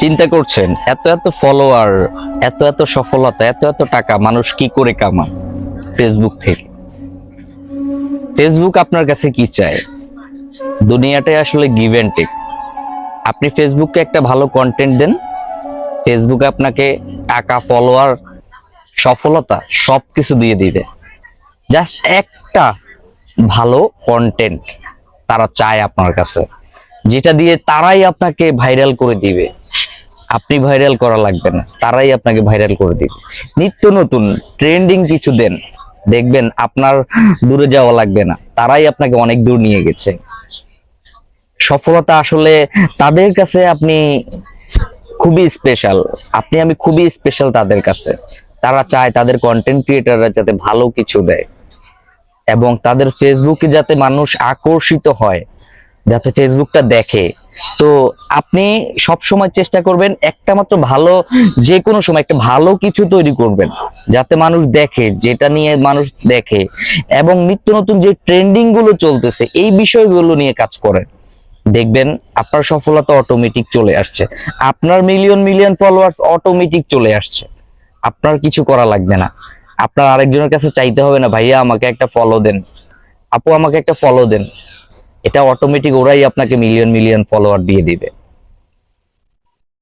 চিন্তা করছেন, এত এত ফলোয়ার এত এত সফলতা, এত এত টাকা, মানুষ কি করে কামান? ফেসবুক থেকে। ফেসবুক আপনার কাছে কি চায়? দুনিয়াটাই আসলে গিভ অ্যান্ড টেক আপনি ফেসবুককে একটা ভালো কন্টেন্ট দেন। ফেসবুক আপনাকে টাকা ফলোয়ার সফলতা সব কিছু দিয়ে দিবে। জাস্ট একটা ভালো কন্টেন্ট তারা চায় আপনার কাছে। যেটা দিয়ে তারাই আপনাকে ভাইরাল করে দিবে। আপনি ভাইরাল করা লাগবে না, তারাই আপনাকে ভাইরাল করে দিবে। নিত্য নতুন ট্রেন্ডিং কিছু দেন, দেখবেন আপনার দূরে যাওয়া লাগবে না, তারাই আপনাকে অনেক দূর নিয়ে গেছে। সফলতা আসলে তাদের কাছে আপনি খুবই স্পেশাল আপনি আমি খুবই স্পেশাল তাদের কাছে। তারা চায় তাদের কন্টেন্ট ক্রিয়েটাররা যাতে ভালো কিছু দেয়। এবং তাদের ফেসবুকে যাতে মানুষ আকর্ষিত হয় যাতে ফেসবুকটা দেখে। তো আপনি সব সময় চেষ্টা করবেন একটা মাত্র ভালো যে কোনো সময় একটা ভালো কিছু তৈরি করবেন, যাতে মানুষ দেখে, যেটা নিয়ে মানুষ দেখে, এবং নিত্য নতুন যে ট্রেন্ডিংগুলো চলতেছে, এই বিষয়গুলো নিয়ে কাজ করেন। দেখবেন আপনার সফলতা অটোমেটিক চলে আসছে। আপনার মিলিয়ন মিলিয়ন ফলোয়ার্স অটোমেটিক চলে আসছে। আপনার কিছু করা লাগবে না। আপনার আরেকজনের কাছে চাইতে হবে না, ভাইয়া, আমাকে একটা ফলো দেন। আপু, আমাকে একটা ফলো দেন। এটা অটোমেটিক ওরাই আপনাকে মিলিয়ন মিলিয়ন ফলোয়ার দিয়ে দিবে।